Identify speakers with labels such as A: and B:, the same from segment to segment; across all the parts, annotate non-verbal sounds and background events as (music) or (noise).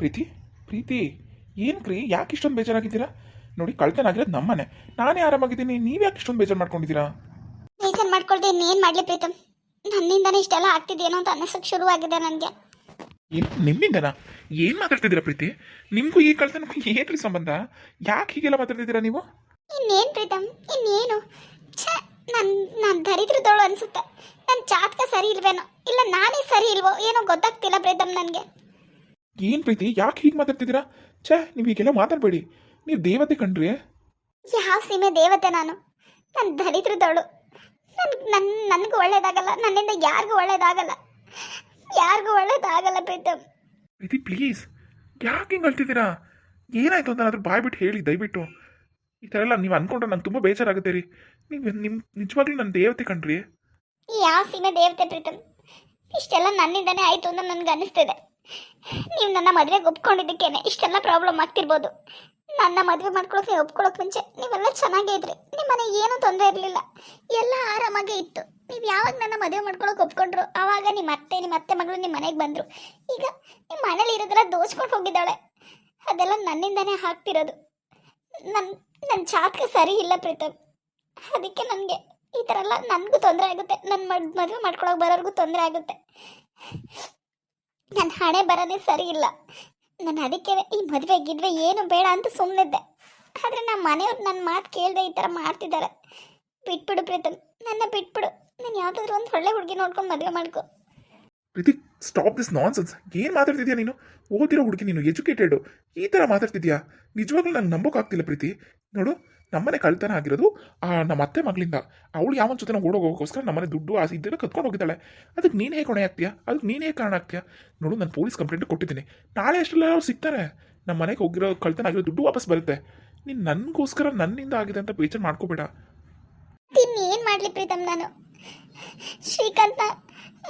A: ಪ್ರೀತಿ? ಪ್ರೀತಿ. ಏನಕ್ರಿ ಯಾಕೆ ಇಷ್ಟೊಂದು ಬೇಜಾರಾಗಿದ್ದೀರಾ? ನೋಡಿ ಕಳ್ತನ ಆಗಿರೋದು ನಮ್ಮನೆ. ನಾನೇ ಆರಾಮಾಗಿದ್ದೀನಿ. ನೀವು ಯಾಕೆ ಇಷ್ಟೊಂದು ಬೇಜಾರು ಮಾಡ್ಕೊಂಡಿದ್ದೀರಾ?
B: ಬೇಜಾರು ಮಾಡ್ಕೊಳ್ದೆ ಇನ್ನೇನು ಮಾಡಲಿ ಪ್ರೀತಮ್? ನನ್ನಿಂದನೇ ಇಷ್ಟೆಲ್ಲ ಆಗ್ತಿದೇನೋ ಅಂತ ಅನ್ನಿಸೋಕೆ ಶುರುವಾಗಿದೆ ನನಗೆ.
A: ಏನು ನಿಮ್ಮಿಂದನಾ? ಏನು ಮಾತಾಡ್ತಿದ್ದೀರಾ ಪ್ರೀತಿ? ನಿಮಗೂ ಈ ಕಳ್ತನಕ್ಕೂ ಏನ್ರಿ ಸಂಬಂಧ? ಯಾಕೆ ಹೀಗೆಲ್ಲ ಮಾತಾಡ್ತಿದ್ದೀರಾ ನೀವು?
B: ಇನ್ನೇನು ಪ್ರೀತಮ್? ಇನ್ನೇನು? ಛ ನನ್ನ ನನ್ನ ದರಿದ್ರದವಳು ಅನ್ಸುತ್ತೆ. ನನ್ನ ಜಾತಕ ಸರಿ ಇಲ್ವೇನೋ? ಇಲ್ಲ ನಾನೇ ಸರಿ ಇಲ್ವೋ? ಏನೋ ಗೊತ್ತಾಗ್ತಿಲ್ಲ ಪ್ರೀತಮ್ ನನಗೆ.
A: ಏನು ಪ್ರೀತಿ? ಯಾಕೆ ಹೀಗೆ ಮಾತಾಡ್ತಿದ್ದೀರಾ? ಛೇ ನೀವು ಹೀಗೆಲ್ಲ ಮಾತಾಡಬೇಡಿ. ನೀವು ದೇವತೆ ಕಣ್ರಿ
B: ಯಾವ ಸೀಮೆ ದೇವತೆ ನಾನು? ನನ್ನ ದರಿದ್ರದವಳು ನನ್ ನನ್ ನನಗೂ ಒಳ್ಳೇದಾಗಲ್ಲ ನನ್ನಿಂದ ಯಾರಿಗೂ ಒಳ್ಳೇದಾಗಲ್ಲ. ಯಾರಿಗೂ ಒಳ್ಳೇದಾಗಲ್ಲ ಪ್ರೀತಮ್.
A: ಪ್ರೀತಿ ಪ್ಲೀಸ್ ಯಾಕೆ ಹಿಂಗೆ ಅಳ್ತಿದ್ದೀರಾ ಏನಾಯ್ತು ಅಂತ ಅದ್ರ ಬಾಯ್ ಬಿಟ್ಟು ಹೇಳಿ ದಯವಿಟ್ಟು. ಈ ಥರ ಎಲ್ಲ ನೀವು ಅನ್ಕೊಂಡ್ರೆ ನಂಗೆ ತುಂಬ ಬೇಜಾರಾಗುತ್ತೆ ರೀ. ನೀವು ನಿಮ್ಮ ನಿಜವಾಗ್ಲೂ ನನ್ನ ದೇವತೆ ಕಣ್ರಿ
B: ಯಾವ ಸೀಮೆ ದೇವತೆ ಪ್ರೀತಮ್? ಇಷ್ಟೆಲ್ಲ ನನ್ನಿಂದನೇ ಆಯಿತು ಅಂತ ನನಗೆ ಅನ್ನಿಸ್ತಿದೆ ನೀವು ನನ್ನ ಮದುವೆಗೆ ಒಪ್ಕೊಂಡಿದ್ದಕ್ಕೇನೆ ಇಷ್ಟೆಲ್ಲ ಪ್ರಾಬ್ಲಮ್ ಆಗ್ತಿರ್ಬೋದು. ನನ್ನ ಮದುವೆ ಮಾಡ್ಕೊಳಕ್ಕೆ ಒಪ್ಕೊಳ್ಳೋಕೆ ಮುಂಚೆ ನೀವೆಲ್ಲ ಚೆನ್ನಾಗೇ ಇದ್ರಿ. ನಿಮ್ಮ ಮನೆಗೆ ಏನೂ ತೊಂದರೆ ಇರಲಿಲ್ಲ. ಎಲ್ಲ ಆರಾಮಾಗೇ ಇತ್ತು. ನೀವು ಯಾವಾಗ ನನ್ನ ಮದುವೆ ಮಾಡ್ಕೊಳಕ್ಕೆ ಒಪ್ಕೊಂಡ್ರು ಆವಾಗ ನಿಮ್ಮ ಅತ್ತೆ ನಿಮ್ಮ ಅತ್ತೆ ಮಗಳು ನಿಮ್ಮ ಮನೆಗೆ ಬಂದರು. ಈಗ ನಿಮ್ಮ ಮನೇಲಿ ಇರೋದೆಲ್ಲ ದೋಚ್ಕೊಂಡು ಹೋಗಿದ್ದಾಳೆ. ಅದೆಲ್ಲ ನನ್ನಿಂದನೇ ಹಾಕ್ತಿರೋದು ನನ್ನ ನನ್ನ ಜಾತಕ ಸರಿ ಇಲ್ಲ ಪ್ರೀತಮ್. ಅದಕ್ಕೆ ನನಗೆ ಈ ಥರ ಎಲ್ಲ ನನಗೂ ತೊಂದರೆ ಆಗುತ್ತೆ. ನನ್ನ ಮದ್, ಮದುವೆ ಮಾಡ್ಕೊಳಕ್ಕೆ ಬರೋರ್ಗೂ ತೊಂದರೆ ಆಗುತ್ತೆ. ನನ್ನ ಹಣೆ ಬರೋದೇ ಸರಿ ಇಲ್ಲ. ನಾನು ಅದಕ್ಕೆ ಈ ಮದುವೆ ಗಿದ್ವೆ ಏನು ಬೇಡ ಅಂತ ಸುಮ್ಮನಿದ್ದೆ ಆದರೆ ನಮ್ಮ ಮನೆಯವ್ರು ನನ್ನ ಮಾತು ಕೇಳದೆ ಈ ಥರ ಮಾಡ್ತಿದ್ದಾರೆ ಬಿಟ್ಬಿಡು ಪ್ರೀತಮ್, ನನ್ನ ಬಿಟ್ಬಿಡು. ನಾನು ಯಾವುದಾದ್ರೂ ಒಂದು ಒಳ್ಳೆ ಹುಡುಗಿ ನೋಡ್ಕೊಂಡು ಮದುವೆ ಮಾಡ್ಕೊ.
A: ಪ್ರೀತಿ ಸ್ಟಾಪ್ ದಿಸ್ ನಾನ್ ಸೆನ್ಸ್ ಏನು ಮಾತಾಡ್ತಿದ್ಯಾ ನೀನು? ಓದಿರೋ ಹುಡುಗಿ ನೀನು ಎಜುಕೇಟೆಡು ಈ ಥರ ಮಾತಾಡ್ತಿದ್ಯಾ? ನಿಜವಾಗ್ಲೂ ನಂಗೆ ನಂಬೋಕ್ಕಾಗ್ತಿಲ್ಲ ಪ್ರೀತಿ. ನೋಡು ನಮ್ಮನೆ ಕಳ್ತನ ಆಗಿರೋದು ನಮ್ಮ ಅತ್ತೆ ಮಗಳಿಂದ. ಅವಳು ಯಾವ ಜೊತೆ ಓಡೋಗೋಕ್ಕೋಸ್ಕರ ನಮ್ಮನೆ ದುಡ್ಡು ಆಸೆ ಇದ್ದರೆ ಕತ್ಕೊಂಡು ಹೋಗಿದ್ದಾಳೆ. ಅದಕ್ಕೆ ನೀನು ಹೇಗೆ ಹೊಣೆ ಆಗ್ತೀಯಾ? ಅದಕ್ಕೆ ನೀನು ಹೇಗೆ ಕಾರಣ ಆಗ್ತೀಯಾ? ನೋಡು, ನಾನು ಪೊಲೀಸ್ ಕಂಪ್ಲೇಂಟ್ ಕೊಟ್ಟಿದ್ದೀನಿ. ನಾಳೆ ಅಷ್ಟೆಲ್ಲ ಅವ್ರು ಸಿಗ್ತಾರೆ. ನಮ್ಮ ಮನೆಗೆ ಹೋಗಿರೋ ಕಳ್ತನ ಆಗಿರೋ ದುಡ್ಡು ವಾಪಸ್ ಬರುತ್ತೆ. ನೀನು ನನಗೋಸ್ಕರ ನನ್ನಿಂದ ಆಗಿದೆ ಅಂತ ಬೇಜಾರು ಮಾಡ್ಕೋಬೇಡ.
B: ಇನ್ನೇನು ಮಾಡಲಿ ಪ್ರೀತಮ್ ನಾನು? ಶ್ರೀಕಾಂತ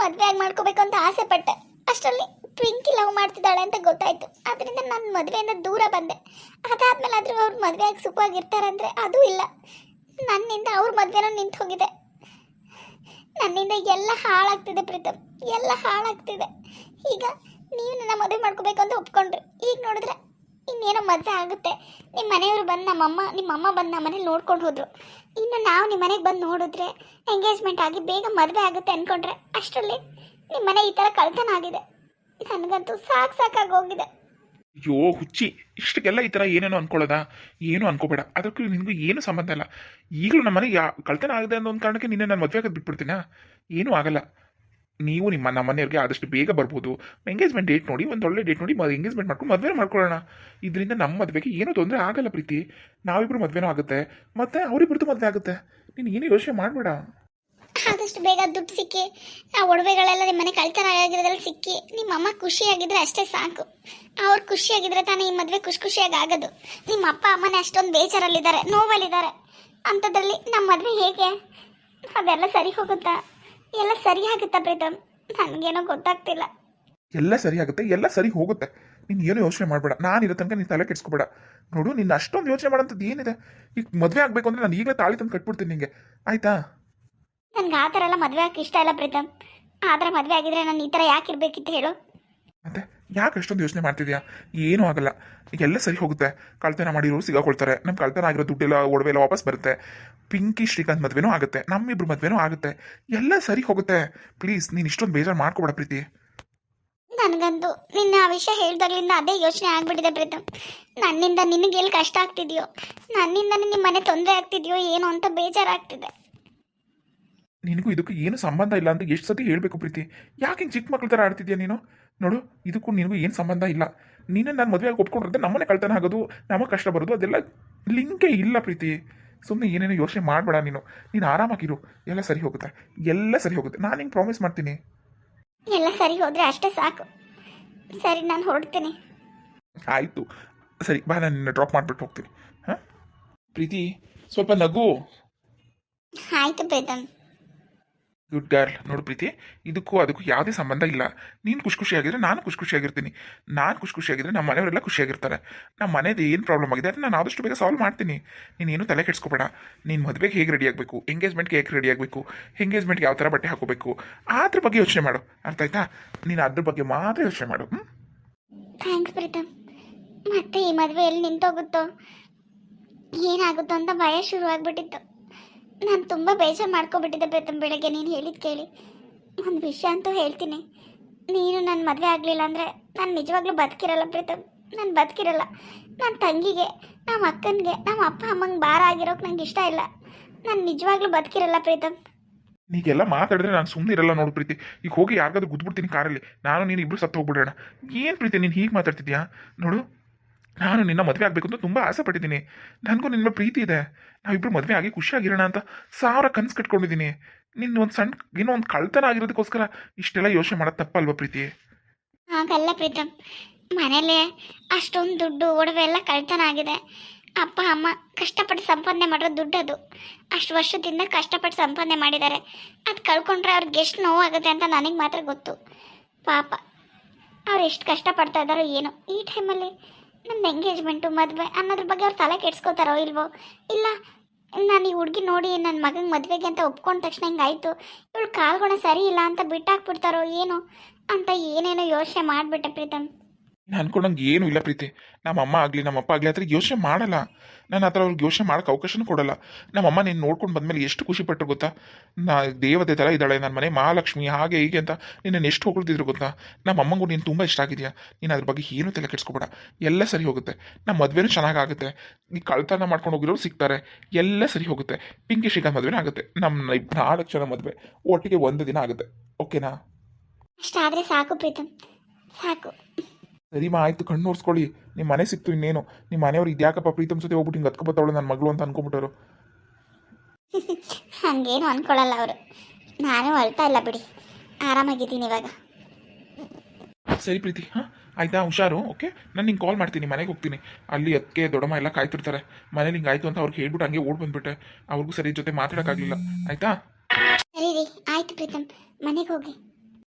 B: ಮದುವೆ ಆಗಿ ಮಾಡ್ಕೋಬೇಕು ಅಂತ ಆಸೆ ಪಟ್ಟೆ ಅಷ್ಟರಲ್ಲಿ ಪಿಂಕಿ ಲವ್ ಮಾಡ್ತಿದ್ದಾಳೆ ಅಂತ ಗೊತ್ತಾಯ್ತು. ಅದರಿಂದ ನನ್ನ ಮದುವೆಯಿಂದ ದೂರ ಬಂದೆ. ಅದಾದ್ಮೇಲೆ ಆದರೂ ಆಗಿ ಸುಖವಾಗಿರ್ತಾರಂದ್ರೆ ಅದು ಇಲ್ಲ. ನನ್ನಿಂದ ಅವ್ರ ಮದುವೆನೂ ನಿಂತು ಹೋಗಿದೆ. ನನ್ನಿಂದ ಎಲ್ಲ ಹಾಳಾಗ್ತಿದೆ ಪ್ರೀತಮ್. ಎಲ್ಲ ಹಾಳಾಗ್ತಿದೆ. ಈಗ ನೀವು ನನ್ನ ಮದುವೆ ಮಾಡ್ಕೋಬೇಕು ಅಂತ ಒಪ್ಕೊಂಡ್ರಿ. ಈಗ ನೋಡಿದ್ರೆ ಇನ್ನೇನೋ ಮದುವೆ ಆಗುತ್ತೆ. ನಿಮ್ಮ ಮನೆಯವರು ಬಂದು ನಮ್ಮಮ್ಮ, ನಿಮ್ಮಮ್ಮ ಬಂದು ನಮ್ಮ ಮನೇಲಿ ನೋಡ್ಕೊಂಡು ಹೋದ್ರು. ಇನ್ನು ನಾವು ನಿಮ್ಮ ಮನೆಗೆ ಬಂದು ನೋಡಿದ್ರೆ ಎಂಗೇಜ್ಮೆಂಟ್ ಆಗಿ ಬೇಗ ಮದುವೆ ಆಗುತ್ತೆ ಅನ್ಕೊಂಡ್ರೆ ಅಷ್ಟರಲ್ಲಿ ನಿಮ್ಮ ಮನೆ ಈ ಥರ ಕಳ್ತನ ಆಗಿದೆ. ನನಗಂತೂ ಸಾಕ್ ಹೋಗಿದೆ.
A: ಅಯ್ಯೋ, ಹುಚ್ಚಿ, ಇಷ್ಟಕ್ಕೆಲ್ಲ ಈ ಥರ ಏನೇನೋ ಅನ್ಕೊಳ್ಳೋದಾ? ಏನು ಅನ್ಕೋಬೇಡ. ಅದಕ್ಕೂ ನಿನಗೂ ಏನು ಸಂಬಂಧ ಇಲ್ಲ. ಈಗಲೂ ನಮ್ಮ ಮನೆಗೆ ಯಾ, ಕಳ್ತನ ಆಗಿದೆ ಅನ್ನೋ ಒಂದು ಕಾರಣಕ್ಕೆ ನಿನ್ನೆ ನಾನು ಮದುವೆ ಆಗೋದು ಬಿಟ್ಬಿಡ್ತೀನಾ? ಏನೂ ಆಗಲ್ಲ. ನೀವು ನಿಮ್ಮ ನಮ್ಮ ಮನೆಯವ್ರಿಗೆ ಆದಷ್ಟು ಬೇಗ ಬರ್ಬೋದು. ಎಂಗೇಜ್ಮೆಂಟ್ ಡೇಟ್ ನೋಡಿ, ಒಂದು ಒಳ್ಳೆ ಡೇಟ್ ನೋಡಿ ಎಂಗೇಜ್ಮೆಂಟ್ ಮಾಡ್ಕೊಂಡು ಮದುವೆ ಮಾಡ್ಕೊಳ್ಳೋಣ. ಇದರಿಂದ ನಮ್ಮ ಮದುವೆಗೆ ಏನೂ ತೊಂದರೆ ಆಗಲ್ಲ ಪ್ರೀತಿ. ನಾವಿಬ್ಬರು ಮದುವೆನೂ ಆಗುತ್ತೆ. ಮತ್ತು ಅವರಿಬ್ಬರದ್ದು ಮದುವೆ ಆಗುತ್ತೆ. ನೀನು ಏನು ಯೋಚನೆ ಮಾಡಬೇಡ.
B: ಆದಷ್ಟು ಬೇಗ ದುಡ್ಡು ಸಿಕ್ಕಿ, ಆ ಒಡವೆಗಳೆಲ್ಲ ನಿಮ್ಮ ಮನೆ ಕಳ್ತನ ಆಗಿರೋದ್ರಲ್ಲಿ ಸಿಕ್ಕಿ, ನಿಮ್ಮ ಅಮ್ಮ ಖುಷಿಯಾಗಿದ್ರೆ ಅಷ್ಟೇ ಸಾಕು. ಅವ್ರು ಖುಷಿಯಾಗಿದ್ರೆ ತಾನೇ ಈ ಮದುವೆ ಖುಷಿ ಖುಷಿಯಾಗಿ ಆಗೋದು. ನಿಮ್ಮ ಅಪ್ಪ ಅಮ್ಮನೇ ಅಷ್ಟೊಂದು ಬೇಜಾರಲ್ಲಿದ್ದಾರೆ, ನೋವಲ್ಲಿದ್ದಾರೆ. ಅಂಥದ್ರಲ್ಲಿ ನಮ್ಮ ಮದುವೆ ಹೇಗೆ? ಅದೆಲ್ಲ ಸರಿ ಹೋಗುತ್ತಾ? ಎಲ್ಲ ಸರಿ ಆಗುತ್ತಾ ಪ್ರೀತಮ್? ನನಗೇನೋ ಗೊತ್ತಾಗ್ತಿಲ್ಲ.
A: ಎಲ್ಲ ಸರಿ ಆಗುತ್ತೆ, ಎಲ್ಲ ಸರಿ ಹೋಗುತ್ತೆ. ನೀನು ಏನು ಯೋಚನೆ ಮಾಡಬೇಡ ನಾನು ಇರೋ ತನಕ ನೀನು ತಲೆ ಕೆಡ್ಸ್ಕೊಬೇಡ. ನೋಡು ನಿನ್ನ ಅಷ್ಟೊಂದು ಯೋಚನೆ ಮಾಡೋಂಥದ್ದು ಏನಿದೆ? ಈಗ ಮದುವೆ ಆಗಬೇಕು ಅಂದರೆ ನಾನು ಈಗಲೇ ತಾಳಿ ತಂದು ಕಟ್ಬಿಡ್ತೀನಿ ನಿಂಗೆ. ಆಯ್ತಾ?
B: ನನ್ಗೆ ಆ ಥರ ಎಲ್ಲ ಮದುವೆ ಆಗಕ್ಕೆ ಇಷ್ಟ ಇಲ್ಲ ಪ್ರೀತಮ್. ಆ ಥರ ಮದುವೆ ಆಗಿದ್ರೆ ನಾನು ಈ ಥರ ಯಾಕೆ ಇರಬೇಕಿತ್ತು ಹೇಳು.
A: ಮತ್ತೆ ಯಾಕೆ ಅಷ್ಟೊಂದು ಯೋಚನೆ ಮಾಡ್ತಿದ್ಯಾ? ಏನೂ ಆಗಲ್ಲ. ಎಲ್ಲ ಸರಿ ಹೋಗುತ್ತೆ. ಕಳ್ತನ ಮಾಡಿರೋರು ಸಿಗಾಕೊಳ್ತಾರೆ. ನಮ್ಮ ಕಳ್ತನ ಆಗಿರೋ ದುಡ್ಡೆಲ್ಲ ಒಡವೆ ಎಲ್ಲ ವಾಪಸ್ ಬರುತ್ತೆ. ಪಿಂಕಿ ಶ್ರೀಕಾಂತ್ ಮದುವೆನೂ ಆಗುತ್ತೆ. ನಮ್ಮಿಬ್ರು ಮದುವೆನೂ ಆಗುತ್ತೆ. ಎಲ್ಲ ಸರಿ ಹೋಗುತ್ತೆ. ಪ್ಲೀಸ್ ನೀನು ಇಷ್ಟೊಂದು ಬೇಜಾರು ಮಾಡ್ಕೊಬೇಡ ಪ್ರೀತಿ.
B: ನನಗಂತೂ ನಿನ್ನ ಆ ವಿಷಯ ಹೇಳ್ದಾಗ್ಲಿಂದ ಅದೇ ಯೋಚನೆ ಆಗ್ಬಿಟ್ಟಿದೆ ಪ್ರೀತಮ್. ನನ್ನಿಂದ ನಿನಗೆ ಎಲ್ಲಿ ಕಷ್ಟ ಆಗ್ತಿದೆಯೋ ನನ್ನಿಂದ ನಿಮ್ಮ ಮನೆ ತೊಂದರೆ ಆಗ್ತಿದೆಯೋ ಏನೋ ಅಂತ ಬೇಜಾರಾಗ್ತಿದೆ.
A: ನಿನಗೂ ಇದಕ್ಕೂ ಏನು ಸಂಬಂಧ ಇಲ್ಲ ಅಂತ ಎಷ್ಟು ಸತಿ ಹೇಳಬೇಕು ಪ್ರೀತಿ? ಯಾಕೆ ಹಿಂಗೆ ಚಿಕ್ಕ ಮಕ್ಳ ಥರ ಆಡ್ತಿದ್ಯಾ ನೀನು? ನೋಡು ಇದಕ್ಕೂ ನಿನಗೂ ಏನು ಸಂಬಂಧ ಇಲ್ಲ. ನೀನು ನಾನು ಮದುವೆ ಆಗಿ ಒಪ್ಕೊಂಡಿರುತ್ತೆ ನಮ್ಮನೆ ಕಳ್ತನ ಆಗೋದು ನಮಗೆ ಕಷ್ಟ ಬರೋದು ಅದೆಲ್ಲ ಲಿಂಕೇ ಇಲ್ಲ ಪ್ರೀತಿ. ಸುಮ್ಮನೆ ಏನೇನೋ ಯೋಚನೆ ಮಾಡಬೇಡ ನೀನು. ನೀನು ಆರಾಮಾಗಿರು. ಎಲ್ಲ ಸರಿ ಹೋಗುತ್ತೆ. ಎಲ್ಲ ಸರಿ ಹೋಗುತ್ತೆ. ನಾನು ಹಿಂಗೆ ಪ್ರಾಮಿಸ್ ಮಾಡ್ತೀನಿ?
B: ಎಲ್ಲ ಸರಿ ಹೋದರೆ ಅಷ್ಟೇ ಸಾಕು. ಸರಿ ನಾನು ಹೊರಡ್ತೀನಿ.
A: ಆಯಿತು. ಸರಿ ಬಾ ನಾನು ನಿನ್ನ ಡ್ರಾಪ್ ಮಾಡಿಬಿಟ್ಟು ಹೋಗ್ತೀನಿ. ಹಾಂ? ಪ್ರೀತಿ ಸ್ವಲ್ಪ ನಗು.
B: ಆಯಿತು ಪ್ರೀತಮ್.
A: ಗುಡ್ ಗರ್ಲ್ ನೋಡು ಪ್ರೀತಿ. ಇದಕ್ಕೂ ಅದಕ್ಕೂ ಯಾವುದೇ ಸಂಬಂಧ ಇಲ್ಲ. ನೀನು ಖುಷಿ ಖುಷಿಯಾಗಿದ್ರೆ ನಾನು ಖುಷಿ ಖುಷಿಯಾಗಿರ್ತೀನಿ ನಾನು ಖುಷಿ ಖುಷಿಯಾಗಿದ್ರೆ ನಮ್ಮ ಮನೆಯವರೆಲ್ಲ ಖುಷಿಯಾಗಿರ್ತಾರೆ. ನಮ್ಮ ಮನೇದು ಏನು ಪ್ರಾಬ್ಲಮ್ ಆಗಿದೆ ಅದನ್ನು ನಾನು ಆದಷ್ಟು ಬೇಗ ಸಾಲ್ವ್ ಮಾಡ್ತೀನಿ. ನೀನೇನು ತಲೆ ಕೆಡಿಸ್ಕೋಬೇಡ. ನೀನು ಮದುವೆಗೆ ಹೇಗೆ ರೆಡಿ ಆಗಬೇಕು? ಎಂಗೇಜ್ಮೆಂಟ್ಗೆ ಹೇಗೆ ರೆಡಿ ಆಗಬೇಕು? ಎಂಗೇಜ್ಮೆಂಟ್ಗೆ ಯಾವ ಥರ ಬಟ್ಟೆ ಹಾಕೋಬೇಕು ಅದ್ರ ಬಗ್ಗೆ ಯೋಚನೆ ಮಾಡು. ಅರ್ಥ ಆಯ್ತಾ? ನೀನು ಅದ್ರ ಬಗ್ಗೆ ಮಾತ್ರ ಯೋಚನೆ ಮಾಡು.
B: ಥ್ಯಾಂಕ್ಸ್ ಪ್ರೀತಮ್. ಮತ್ತೆ ಈ ಮದುವೆ ಎಲ್ಲಿ ನಿಂತೋಗುತ್ತೋ? ಏನಾಗುತ್ತೋ ಅಂತ ಭಯ ಶುರುವಾಗ್ಬಿಟ್ಟಿತ್ತು. ನಾನು ತುಂಬ ಬೇಜಾರು ಮಾಡ್ಕೊಬಿಟ್ಟಿದ್ದೆ ಪ್ರೀತಮ್ ಬೆಳಗ್ಗೆ. ನೀನು ಹೇಳಿದ್ ಕೇಳಿ. ಒಂದು ವಿಷಯ ಅಂತೂ ಹೇಳ್ತೀನಿ. ನೀನು ನನ್ನ ಮದುವೆ ಆಗಲಿಲ್ಲ ಅಂದರೆ ನಾನು ನಿಜವಾಗ್ಲೂ ಬದುಕಿರಲ್ಲ ಪ್ರೀತಮ್. ನಾನು ಬದುಕಿರಲ್ಲ. ನನ್ನ ತಂಗಿಗೆ ನಮ್ಮ ಅಕ್ಕನಿಗೆ ನಮ್ಮ ಅಪ್ಪ ಅಮ್ಮಂಗೆ ಭಾರ ಆಗಿರೋಕೆ ನಂಗೆ ಇಷ್ಟ ಇಲ್ಲ. ನಾನು ನಿಜವಾಗ್ಲೂ ಬದುಕಿರಲ್ಲ ಪ್ರೀತಮ್.
A: ನೀಗೆಲ್ಲ ಮಾತಾಡಿದ್ರೆ ನಾನು ಸುಮ್ಮನೆ ಇರಲ್ಲ ನೋಡು ಪ್ರೀತಿ. ಈಗ ಹೋಗಿ ಯಾರಿಗಾದ್ರೂ ಗುದ್ಬಿಡ್ತೀನಿ ಕಾರಲ್ಲಿ. ನಾನು, ನೀನು ಇಬ್ಬರು ಸತ್ತು ಹೋಗ್ಬಿಡೋಣ ಏನು ಪ್ರೀತಿ, ನೀನು ಹೀಗೆ ಮಾತಾಡ್ತಿದ್ಯಾ? ನೋಡು. ನಾನು ನಿನ್ನ ಮದುವೆ ಆಗಬೇಕು ಅಂತ ತುಂಬ ಆಸೆ ಪಟ್ಟಿದ್ದೀನಿ ನನಗೂ ನಿನ್ನ ಪ್ರೀತಿ ಇದೆ. ನಾವಿಬ್ಬರು ಮದುವೆ ಆಗಿ ಖುಷಿಯಾಗಿರೋಣ ಅಂತ ಸಾವಿರ ಕನಸು ಕಟ್ಕೊಂಡಿದ್ದೀನಿ. ನಿನ್ನ ಒಂದು ಸಣ್ಣ ಏನೋ ಒಂದು ಕಳ್ತನ ಆಗಿರೋದಕ್ಕೋಸ್ಕರ ಇಷ್ಟೆಲ್ಲ ಯೋಚನೆ ಮಾಡೋದು ತಪ್ಪಲ್ವಾ ಪ್ರೀತಿ?
B: ಹಾಗಲ್ಲ ಪ್ರೀತಮ್ ಮನೇಲಿ ಅಷ್ಟೊಂದು ದುಡ್ಡು, ಒಡವೆ ಎಲ್ಲ ಕಳ್ತನ ಆಗಿದೆ. ಅಪ್ಪ, ಅಮ್ಮ ಕಷ್ಟಪಟ್ಟು ಸಂಪಾದನೆ ಮಾಡಿರೋ ದುಡ್ಡು ಅದು. ಅಷ್ಟು ವರ್ಷದಿಂದ ಕಷ್ಟಪಟ್ಟು ಸಂಪಾದನೆ ಮಾಡಿದ್ದಾರೆ. ಅದು ಕಳ್ಕೊಂಡ್ರೆ ಅವ್ರಿಗೆ ಎಷ್ಟು ನೋವಾಗುತ್ತೆ ಅಂತ ನನಗೆ ಮಾತ್ರ ಗೊತ್ತು. ಪಾಪ, ಅವ್ರು ಎಷ್ಟು ಕಷ್ಟಪಡ್ತಾ ಇದ್ದಾರೋ ಏನೋ ಈ ಟೈಮಲ್ಲಿ ನನ್ನ ಎಂಗೇಜ್ಮೆಂಟು ಮದುವೆ, ಅನ್ನೋದ್ರ ಬಗ್ಗೆ ಅವ್ರು ತಲೆ ಕೆಡ್ಸ್ಕೋತಾರೋ ಇಲ್ವೋ? ಇಲ್ಲ ನಾನು ಈ ಹುಡುಗಿ ನೋಡಿ ನನ್ನ ಮಗನ ಮದುವೆಗೆ ಅಂತ ಒಪ್ಕೊಂಡ ತಕ್ಷಣ ಹಿಂಗಾಯ್ತು? ಇವಳು ಕಾಲ್ಗುಣ ಸರಿ ಇಲ್ಲ ಅಂತ ಬಿಟ್ಟಾಕ್ಬಿಡ್ತಾರೋ ಏನು ಅಂತ ಏನೇನೋ ಯೋಚನೆ ಮಾಡಿಬಿಟ್ಟೆ ಪ್ರೀತಮ್.
A: ನೀನು ಅನ್ಕೊಂಡಂಗೆ ಏನೂ ಇಲ್ಲ ಪ್ರೀತಿ. ನಮ್ಮ ಅಮ್ಮ ಆಗಲಿ ನಮ್ಮ ಅಪ್ಪ ಆಗಲಿ ಆ ಥರ ಯೋಚನೆ ಮಾಡಲ್ಲ. ನಾನು ಆ ಥರ ಅವ್ರಿಗೆ ಯೋಚನೆ ಮಾಡೋಕ್ಕೆ ಅವಕಾಶನೂ ಕೊಡಲ್ಲ. ನಮ್ಮಮ್ಮ ನೀನು ನೋಡ್ಕೊಂಡು ಬಂದಮೇಲೆ ಎಷ್ಟು ಖುಷಿ ಪಟ್ಟರು ಗೊತ್ತಾ? ನಾ ದೇವತೆ ಥರ ಇದ್ದಾಳೆ ನನ್ನ ಮನೆ, ಮಹಾಲಕ್ಷ್ಮಿ, ಹಾಗೆ ಹೀಗೆ ಅಂತ ನಿನ್ನನ್ನು ಎಷ್ಟು ಹೊಗಳ್ತಿದ್ರು ಗೊತ್ತಾ? ನಮ್ಮ ಅಮ್ಮಂಗೂ ನೀನು ತುಂಬ ಇಷ್ಟ ಆಗಿದೆಯಾ? ನೀನು ಅದ್ರ ಬಗ್ಗೆ ಏನೂ ತಲೆ ಕೆಡಿಸ್ಕೊಬೇಡ. ಎಲ್ಲ ಸರಿ ಹೋಗುತ್ತೆ. ನಮ್ಮ ಮದುವೆನೂ ಚೆನ್ನಾಗಾಗುತ್ತೆ ನೀ ಕಳ್ತನ ಮಾಡ್ಕೊಂಡು ಹೋಗಿರೋರು ಸಿಗ್ತಾರೆ. ಎಲ್ಲ ಸರಿ ಹೋಗುತ್ತೆ. ಪಿಂಕಿ ಶ್ರೀಕಾಂತ್ ಮದುವೆನೇ ಆಗುತ್ತೆ. ನಮ್ಮ ನಾಲ್ಕು ಜನ ಮದುವೆ ಒಟ್ಟಿಗೆ ಒಂದು ದಿನ ಆಗುತ್ತೆ. ಓಕೆನಾ?
B: ಅಷ್ಟಾದರೆ ಸಾಕು ಪ್ರೀತಮ್. ಸಾಕು.
A: ಸರಿಮಾ ಆಯ್ತು ಕಣ್ಣು ನೋಡ್ಸ್ಕೊಳ್ಳಿ ನಿಮ್ಮ ಮನೆ ಸಿಕ್ತು ಇನ್ನೇನು. ನಿಮ್ಮ ಮನೆಯವ್ರು ಇದ್ಯಾಕಪ್ಪ ಪ್ರೀತಮ್ ಜೊತೆ ಹೋಗ್ಬಿಟ್ಟು ಹಿಂಗೆ ಹತ್ಕೊಬತ್ತವಳು ನನ್ನ ಮಗಳು ಅಂತ ಅನ್ಕೊಂಬಿಟ್ಟರು (laughs)
B: ಹಂಗೇನು ಅನ್ಕೊಳ್ಳಲ್ಲ ಅವರು. ನಾನು ಅಳ್ತಾ ಇಲ್ಲ ಬಿಡಿ. ಆರಾಮಾಗಿದ್ದೀನಿ ಇವಾಗ.
A: ಸರಿ ಪ್ರೀತಿ ಹಾಂ? ಆಯ್ತಾ ಹುಷಾರು? ಓಕೆ? ನಾನು ನಿಂಗೆ ಕಾಲ್ ಮಾಡ್ತೀನಿ ಮನೆಗೆ ಹೋಗ್ತೀನಿ. ಅಲ್ಲಿ ಅದಕ್ಕೆ ದೊಡ್ಡಮ್ಮ ಎಲ್ಲ ಕಾಯ್ತಿರ್ತಾರೆ. ಮನೇಲಿ ಹಿಂಗೆ ಆಯಿತು ಅಂತ ಅವ್ರಿಗೆ ಹೇಳ್ಬಿಟ್ಟು ಹಂಗೆ ಓಡಿ ಬಂದ್ಬಿಟ್ಟೆ. ಅವ್ರಿಗೂ ಸರಿ ಜೊತೆ ಮಾತಾಡೋಕ್ಕಾಗಲಿಲ್ಲ. ಆಯ್ತಾ?
B: ಸರಿ ರೀ ಆಯ್ತು ಪ್ರೀತಮ್. ಮನೆಗೆ ಹೋಗಿ.